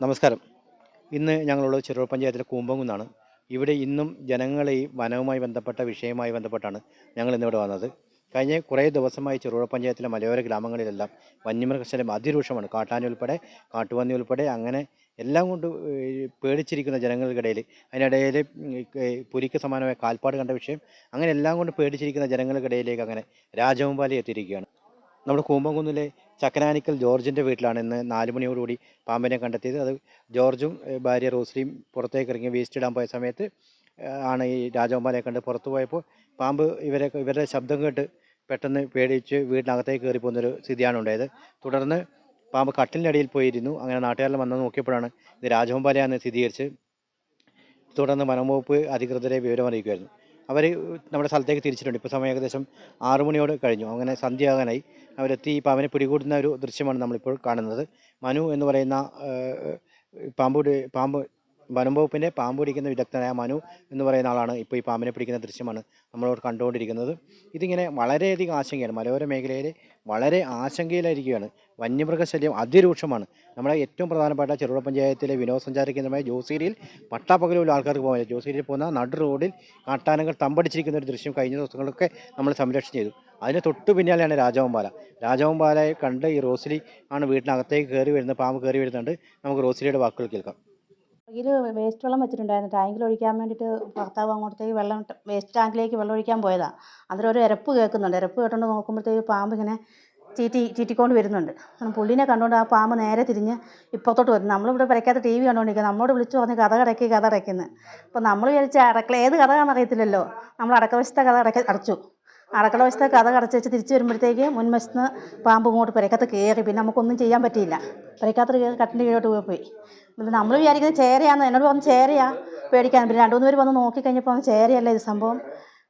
നമസ്കാരം. ഇന്ന് ഞങ്ങളുള്ളത് ചെറുപുഴ പഞ്ചായത്തിലെ കൂമ്പങ്കുന്നാണ്. ഇവിടെ ഇന്നും ജനങ്ങളെ ഈ വനവുമായി ബന്ധപ്പെട്ട വിഷയവുമായി ബന്ധപ്പെട്ടാണ് ഞങ്ങൾ ഇന്നിവിടെ വന്നത്. കഴിഞ്ഞ കുറേ ദിവസമായി ചെറുപുഴ പഞ്ചായത്തിലെ മലയോര ഗ്രാമങ്ങളിലെല്ലാം വന്യമൃഗശല്യം അതിരൂക്ഷമാണ്. കാട്ടാനുൾപ്പെടെ കാട്ടുപന്നി ഉൾപ്പെടെ അങ്ങനെ എല്ലാം കൊണ്ട് പേടിച്ചിരിക്കുന്ന ജനങ്ങൾക്കിടയിൽ അതിനിടയിൽ പുലിക്ക് സമാനമായ കാൽപ്പാട് കണ്ട വിഷയം അങ്ങനെ എല്ലാം കൊണ്ട് പേടിച്ചിരിക്കുന്ന ജനങ്ങൾക്കിടയിലേക്ക് അങ്ങനെ രാജവമ്പാലി എത്തിയിരിക്കുകയാണ്. നമ്മുടെ കൂമ്പംകുന്നിലെ ചക്കനാനിക്കൽ ജോർജിന്റെ വീട്ടിലാണ് ഇന്ന് നാല് മണിയോടുകൂടി പാമ്പിനെ കണ്ടെത്തിയത്. അത് ജോർജും ഭാര്യ റോസ്ലിയും പുറത്തേക്ക് ഇറങ്ങി വേസ്റ്റ് ഇടാൻ പോയ സമയത്ത് ആണ് ഈ രാജവമ്പാലയെ കണ്ട് പുറത്തു പോയപ്പോൾ പാമ്പ് ഇവരെ ഇവരുടെ ശബ്ദം കേട്ട് പെട്ടെന്ന് പേടിച്ച് വീടിനകത്തേക്ക് കയറി പോകുന്നൊരു സ്ഥിതിയാണ് ഉണ്ടായത്. തുടർന്ന് പാമ്പ് കട്ടിലിന്റെ അടിയിൽ പോയിരുന്നു. അങ്ങനെ നാട്ടുകാരെല്ലാം വന്ന് നോക്കിയപ്പോഴാണ് ഇത് രാജവമ്പാലയാണെന്ന് സ്ഥിരീകരിച്ച് തുടർന്ന് വനംവകുപ്പ് അധികൃതരെ വിവരം അറിയിക്കുമായിരുന്നു. അവർ നമ്മുടെ സ്ഥലത്തേക്ക് തിരിച്ചിട്ടുണ്ട്. ഇപ്പോൾ സമയം ഏകദേശം ആറു മണിയോട് കഴിഞ്ഞു. അങ്ങനെ സന്ധ്യയാകാനായി. അവരെത്തി പാമ്പിനെ പിടികൂടുന്ന ഒരു ദൃശ്യമാണ് നമ്മളിപ്പോൾ കാണുന്നത്. മനു എന്ന് പറയുന്ന പാമ്പുടെ പാമ്പ് പാമ്പ് വനം വകുപ്പിന്റെ പാമ്പ് പിടിക്കുന്ന വിദഗ്ധനായ മനു എന്ന് പറയുന്ന ആളാണ് ഇപ്പോൾ ഈ പാമ്പിനെ പിടിക്കുന്ന ദൃശ്യമാണ് നമ്മളോട് കണ്ടുകൊണ്ടിരിക്കുന്നത്. ഇതിങ്ങനെ വളരെയധികം ആശങ്കയാണ്. മലയോര മേഖലയിൽ വളരെ ആശങ്കയിലായിരിക്കുകയാണ്. വന്യമൃഗശല്യം അതിരൂക്ഷമാണ്. നമ്മുടെ ഏറ്റവും പ്രധാനപ്പെട്ട ചെറുപുഴ പഞ്ചായത്തിലെ വിനോദസഞ്ചാര കേന്ദ്രമായ ജോസീരിയിൽ പട്ടാപ്പകലുള്ള ആൾക്കാർക്ക് പോകാൻ ജോസീരിയിൽ പോകുന്ന നടു റോഡിൽ കാട്ടാനകൾ തമ്പടിച്ചിരിക്കുന്ന ഒരു ദൃശ്യം കഴിഞ്ഞ ദിവസങ്ങളൊക്കെ നമ്മൾ സംരക്ഷണം ചെയ്തു. അതിന് തൊട്ടു പിന്നാലെയാണ് രാജവമ്പാല. രാജവമ്പാലയെ കണ്ട് ഈ റോസിലി ആണ് വീട്ടിനകത്തേക്ക് കയറി വരുന്നത് പാമ്പ് കയറി വരുന്നുണ്ട്. നമുക്ക് റോസിലിയുടെ വാക്കുകൾ കേൾക്കാം. ഇതിൽ വേസ്റ്റ് വെള്ളം വെച്ചിട്ടുണ്ടായിരുന്നു. ടാങ്കിൽ ഒഴിക്കാൻ വേണ്ടിയിട്ട് ഭർത്താവ് അങ്ങോട്ടത്തേക്ക് വെള്ളം വേസ്റ്റ് ടാങ്കിലേക്ക് വെള്ളം ഒഴിക്കാൻ പോയതാണ് ഒരു ഇരപ്പ് കേൾക്കുന്നുണ്ട്. ഇരപ്പ് കേട്ടുകൊണ്ട് നോക്കുമ്പോഴത്തേക്ക് പാമ്പ് ഇങ്ങനെ ചീറ്റി ചീറ്റിക്കൊണ്ട് വരുന്നുണ്ട്. പുള്ളിനെ കണ്ടുകൊണ്ട് ആ പാമ്പ് നേരെ തിരിഞ്ഞ് ഇപ്പുറത്തോട്ട് വരുന്നു. നമ്മളിവിടെ വരയ്ക്കാത്ത ടി വി കണ്ടുകൊണ്ടിരിക്കുക നമ്മളോട് വിളിച്ചു പറഞ്ഞ് കഥ കടക്കി കഥ അടയ്ക്കുന്നത് അപ്പോൾ നമ്മൾ വിചാരിച്ച അടക്കള ഏത് കഥയാണെന്ന് അറിയത്തില്ലല്ലോ. നമ്മൾ അടക്കവശത്തെ കഥ അടക്ക അടച്ചു. അടക്കള വശത്തെ കഥ കടച്ച് വെച്ച് തിരിച്ച് വരുമ്പോഴത്തേക്ക് മുൻവശത്ത് പാമ്പ് ഇങ്ങോട്ട് പരക്കാത്ത കയറി പിന്നെ നമുക്കൊന്നും ചെയ്യാൻ പറ്റിയില്ല. പരക്കാത്ത കയറി കട്ടിന്റെ കീഴോട്ട് പോയി. പിന്നെ നമ്മൾ വിചാരിക്കുന്നത് ചേരയാന്ന്. എന്നോട് പറഞ്ഞു ചേരയാ. പേടിക്കാൻ. പിന്നെ രണ്ടു മൂന്ന് പേര് വന്ന് നോക്കി കഴിഞ്ഞപ്പോൾ പറഞ്ഞു ചേരയല്ല ഇത് സംഭവം?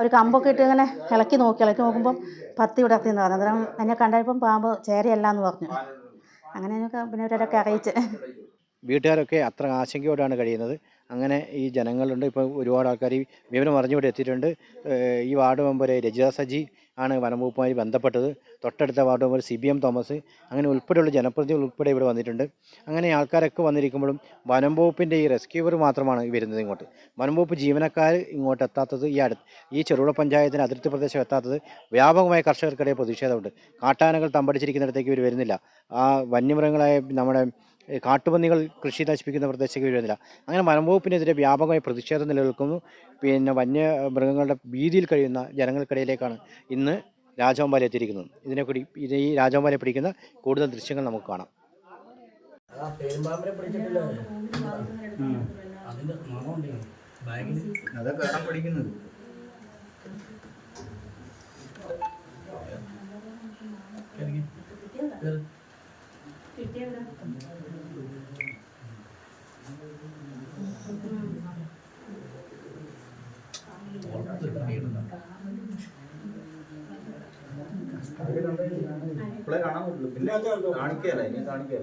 ഒരു കമ്പൊക്കെ ഇട്ട് ഇങ്ങനെ ഇളക്കി നോക്കി ഇളക്കി നോക്കുമ്പോൾ പത്തി വിടർത്തി എന്ന് പറഞ്ഞു. അന്നേരം എന്നെ കണ്ടപ്പം പാമ്പ് ചേരയല്ല എന്ന് പറഞ്ഞു. അങ്ങനെ എനിക്ക് പിന്നെ ഇവരൊക്കെ അറിയിച്ച്. വീട്ടുകാരൊക്കെ അത്ര ആശങ്കയോടാണ് കഴിയുന്നത്. അങ്ങനെ ഈ ജനങ്ങളുണ്ട്. ഇപ്പോൾ ഒരുപാട് ആൾക്കാർ ഈ വിവരം അറിഞ്ഞുകൂടെ എത്തിയിട്ടുണ്ട്. ഈ വാർഡ് മെമ്പർ രജിത സജി ആണ് വനംവകുപ്പുമായി ബന്ധപ്പെട്ടത്. തൊട്ടടുത്ത ward member C B M Thomas അങ്ങനെ ഉൾപ്പെടെയുള്ള ജനപ്രതിനിധികൾ ഉൾപ്പെടെ ഇവിടെ വന്നിട്ടുണ്ട്. അങ്ങനെ ആൾക്കാരൊക്കെ വന്നിരിക്കുമ്പോഴും വനം വകുപ്പിന്റെ ഈ റെസ്ക്യൂവർ മാത്രമാണ് വരുന്നത് ഇങ്ങോട്ട്. വനം വകുപ്പ് ജീവനക്കാർ ഇങ്ങോട്ട് എത്താത്തത് ഈ അടുത്ത് ഈ ചെറുപുഴ പഞ്ചായത്തിന് അതിർത്തി പ്രദേശം എത്താത്തത് വ്യാപകമായ കർഷകർക്കിടയിൽ പ്രതിഷേധമുണ്ട്. കാട്ടാനകൾ തമ്പടിച്ചിരിക്കുന്നിടത്തേക്ക് ഇവർ വരുന്നില്ല. ആ വന്യമൃഗങ്ങളായ നമ്മുടെ കാട്ടുപന്നികൾ കൃഷി നശിപ്പിക്കുന്ന പ്രദേശത്തേക്ക് വരുന്നില്ല. അങ്ങനെ വനംവകുപ്പിനെതിരെ വ്യാപകമായി പ്രതിഷേധം നിലനിൽക്കുന്നു. പിന്നെ വന്യ മൃഗങ്ങളുടെ ഭീതിയിൽ കഴിയുന്ന ജനങ്ങൾക്കിടയിലേക്കാണ് ഇന്ന് രാജവമ്പാല എത്തിയിരിക്കുന്നത്. ഇതിനെ കൂടി ഇത് ഈ രാജവമ്പാലെ പിടിക്കുന്ന കൂടുതൽ ദൃശ്യങ്ങൾ നമുക്ക് കാണാം. പഠിക്കുന്നത് ഇപ്പോഴേ കാണാൻ പറ്റുള്ളൂ പിന്നെ കാണിക്കല ഇനി കാണിക്കല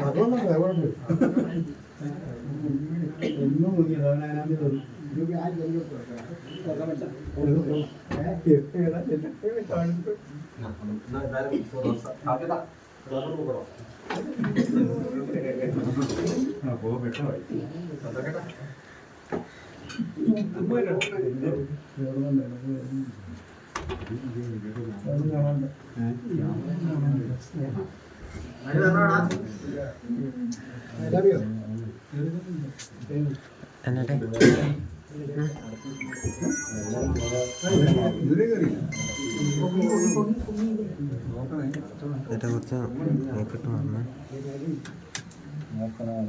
അതൊന്നും കുഴപ്പമില്ല ഒന്നും മുങ്ങിയത് അവനാനാമി തോന്നുന്നു അപ്പോ പെട്ടെന്ന് കാണാൻ എന്നിട്ട്? എന്നിട്ട് കുറച്ച് നോക്കിട്ട് വന്നേ. നോക്കണം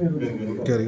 കയറി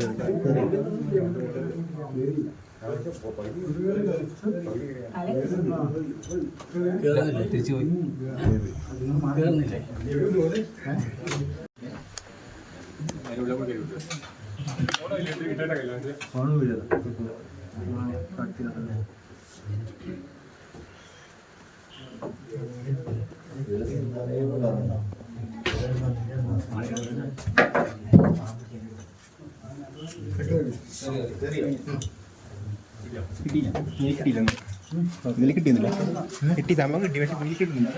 കിട്ടി സംഭവം കിട്ടി പുള്ളി കിട്ടുന്നില്ല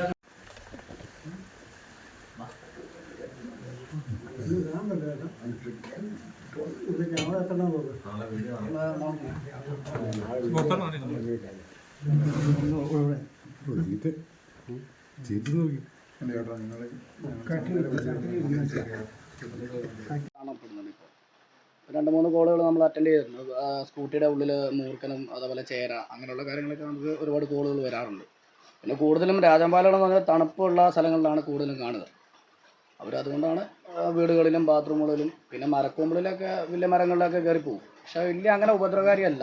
കാണപ്പെടുന്നുണ്ട് ഇപ്പോൾ രണ്ട് മൂന്ന് കോളുകൾ നമ്മൾ അറ്റൻഡ് ആ, സ്കൂട്ടിയുടെ ഉള്ളിൽ മൂർക്കനും അതേപോലെ ചേര അങ്ങനെയുള്ള കാര്യങ്ങളൊക്കെ നമുക്ക് ഒരുപാട് കോളുകൾ വരാറുണ്ട്. പിന്നെ കൂടുതലും രാജപാലനം എന്ന് പറഞ്ഞാൽ തണുപ്പുള്ള സ്ഥലങ്ങളിലാണ് കൂടുതലും കാണുക. അവരതുകൊണ്ടാണ് വീടുകളിലും ബാത്റൂമുകളിലും പിന്നെ മരക്കൊമ്പിളിലൊക്കെ വലിയ മരങ്ങളിലൊക്കെ കയറി പോകും പക്ഷേ വലിയ അങ്ങനെ ഉപദ്രവകാരിയല്ല.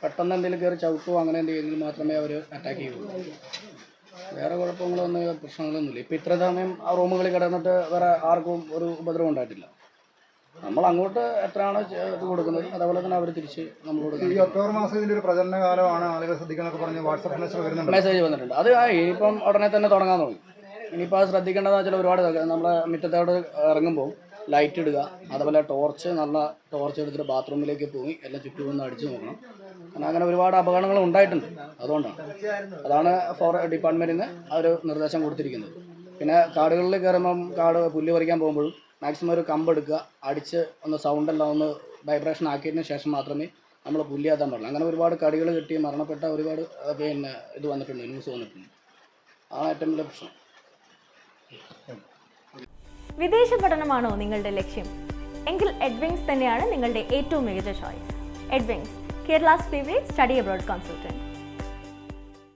പെട്ടെന്ന് എന്തെങ്കിലും കയറി ചവിട്ടുമോ അങ്ങനെ എന്തെങ്കിലും മാത്രമേ അവർ അറ്റാക്ക് ചെയ്യുള്ളൂ. വേറെ കുഴപ്പങ്ങളൊന്നും പ്രശ്നങ്ങളൊന്നുമില്ല. ഇപ്പം ഇത്ര സമയം ആ റൂമുകളിൽ കിടന്നിട്ട് വേറെ ആർക്കും ഒരു ഉപദ്രവം ഉണ്ടായിട്ടില്ല. നമ്മൾ അങ്ങോട്ട് എത്രയാണോ ഇത് കൊടുക്കുന്നത് അതേപോലെ തന്നെ അവർ തിരിച്ച് നമ്മളോട് ഈ ഒക്ടോബർ മാസം ഇതിന്റെ ഒരു പ്രചരണ കാലമാണ് ആളുകൾ ശ്രദ്ധിക്കണമൊക്കെ പറഞ്ഞ് വാട്സപ്പ് മെസ്സേജ് വരുന്നുണ്ട്. മെസ്സേജ് വന്നിട്ടുണ്ട്. അത് ആ ഇനിയിപ്പം ഉടനെ തന്നെ തുടങ്ങാൻ തുടങ്ങി. ഇനിയിപ്പോൾ അത് ശ്രദ്ധിക്കേണ്ടതെന്ന് വെച്ചാൽ ഒരുപാട് നമ്മളെ നമ്മുടെ മുറ്റത്തോട് ഇറങ്ങുമ്പോൾ ലൈറ്റ് ഇടുക അതുപോലെ ടോർച്ച് നല്ല ടോർച്ച് എടുത്തിട്ട് ബാത്റൂമിലേക്ക് പോയി എല്ലാം ചുറ്റും ഒന്ന് അടിച്ചു നോക്കണം. കാരണം അങ്ങനെ ഒരുപാട് അപകടങ്ങൾ ഉണ്ടായിട്ടുണ്ട്. അതുകൊണ്ടാണ്. അതാണ് ഫോർ ഡിപ്പാർട്ട്മെന്റിൽ നിന്ന് ആ ഒരു നിർദ്ദേശം കൊടുത്തിരിക്കുന്നത്. പിന്നെ കാടുകളിൽ കയറുമ്പം കാട് പുല്ല് പറിക്കാൻ പോകുമ്പോഴും മാക്സിമം ഒരു കമ്പ് എടുക്കുക അടിച്ച് ഒന്ന് സൗണ്ട് എല്ലാം ഒന്ന് വൈബ്രേഷൻ ആക്കിയതിന് ശേഷം മാത്രമേ നമ്മൾ പുല്ലിയാത്താൻ പാടുള്ളൂ. അങ്ങനെ ഒരുപാട് കടികൾ കിട്ടി മരണപ്പെട്ട ഒരുപാട് പിന്നെ ഇത് വന്നിട്ടുണ്ട് ന്യൂസ് വന്നിട്ടുണ്ട്. അതാണ് ഏറ്റവും വലിയ പ്രശ്നം. വിദേശ പഠനമാണോ നിങ്ങളുടെ ലക്ഷ്യം? എങ്കിൽ എഡ്വിങ്സ് തന്നെയാണ് നിങ്ങളുടെ ഏറ്റവും മികച്ച choice Edwings Kerala's favourite study abroad consultant